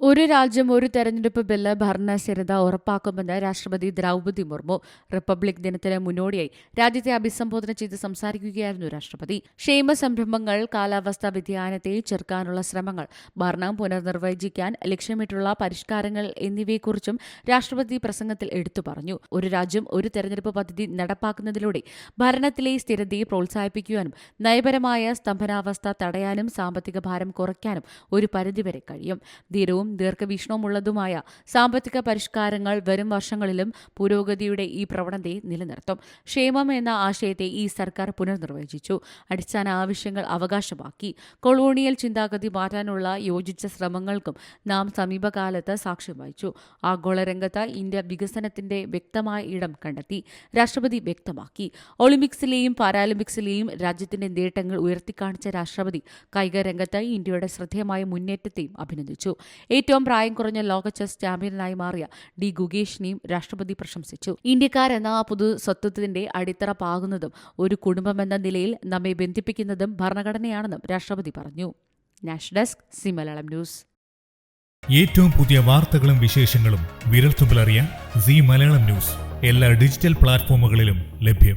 ഒരു രാജ്യം ഒരു തെരഞ്ഞെടുപ്പ് ബില്ല് ഭരണസ്ഥിരത ഉറപ്പാക്കുമെന്ന് രാഷ്ട്രപതി ദ്രൗപദി മുർമു റിപ്പബ്ലിക് ദിനത്തിന് മുന്നോടിയായി രാജ്യത്തെ അഭിസംബോധന ചെയ്ത് സംസാരിക്കുകയായിരുന്നു രാഷ്ട്രപതി. ക്ഷേമ സംരംഭങ്ങൾ കാലാവസ്ഥാ വ്യതിയാനത്തെ ചെറുക്കാനുള്ള ശ്രമങ്ങൾ ഭരണം പുനർനിർവചിക്കാൻ ലക്ഷ്യമിട്ടുള്ള പരിഷ്കാരങ്ങൾ എന്നിവയെക്കുറിച്ചും രാഷ്ട്രപതി പ്രസംഗത്തിൽ എടുത്തു പറഞ്ഞു. ഒരു രാജ്യം ഒരു തെരഞ്ഞെടുപ്പ് പദ്ധതി നടപ്പാക്കുന്നതിലൂടെ ഭരണത്തിലെ സ്ഥിരതയെ പ്രോത്സാഹിപ്പിക്കുവാനും നയപരമായ സ്തംഭനാവസ്ഥ തടയാനും സാമ്പത്തിക ഭാരം കുറയ്ക്കാനും ഒരു പരിധിവരെ കഴിയും. ധീരവും ദീർഘവീക്ഷണവുമുള്ളതുമായ സാമ്പത്തിക പരിഷ്കാരങ്ങൾ വരും വർഷങ്ങളിലും പുരോഗതിയുടെ ഈ പ്രവണതയെ നിലനിർത്തും. ക്ഷേമം എന്ന ആശയത്തെ ഈ സർക്കാർ പുനർനിർവചിച്ചു അടിസ്ഥാന ആവശ്യങ്ങൾ അവകാശമാക്കി. കൊളോണിയൽ ചിന്താഗതി മാറ്റാനുള്ള യോജിച്ച ശ്രമങ്ങൾക്കും നാം സമീപകാലത്ത് സാക്ഷ്യം വഹിച്ചു. ആഗോള രംഗത്ത് ഇന്ത്യ വികസനത്തിന്റെ വ്യക്തമായ ഇടം കണ്ടെത്തി രാഷ്ട്രപതി വ്യക്തമാക്കി. ഒളിമ്പിക്സിലെയും പാരാലിമ്പിക്സിലെയും രാജ്യത്തിന്റെ നേട്ടങ്ങൾ ഉയർത്തിക്കാണിച്ച രാഷ്ട്രപതി കായിക രംഗത്ത് ഇന്ത്യയുടെ ശ്രദ്ധേയമായ മുന്നേറ്റത്തെയും അഭിനന്ദിച്ചു. ഏറ്റവും പ്രായം കുറഞ്ഞ ലോക ചെസ് ചാമ്പ്യനായി മാറിയ ഡി ഗുഗേഷിനെയും രാഷ്ട്രപതി പ്രശംസിച്ചു. ഇന്ത്യക്കാരെന്ന പൊതു സ്വത്വത്തിന്റെ അടിത്തറ പാകുന്നതും ഒരു കുടുംബമെന്ന നിലയിൽ നമ്മെ ബന്ധിപ്പിക്കുന്നതും ഭരണഘടനയാണെന്നും രാഷ്ട്രപതി പറഞ്ഞു. Desk C Malayalam news. ഏറ്റവും പുതിയ വാർത്തകളും വിശേഷങ്ങളും വിരൽത്തുമ്പിലറിയാൻ സി മലയാളം ന്യൂസ്. എല്ലാ ഡിജിറ്റൽ പ്ലാറ്റ്ഫോമുകളിലും ലഭ്യം.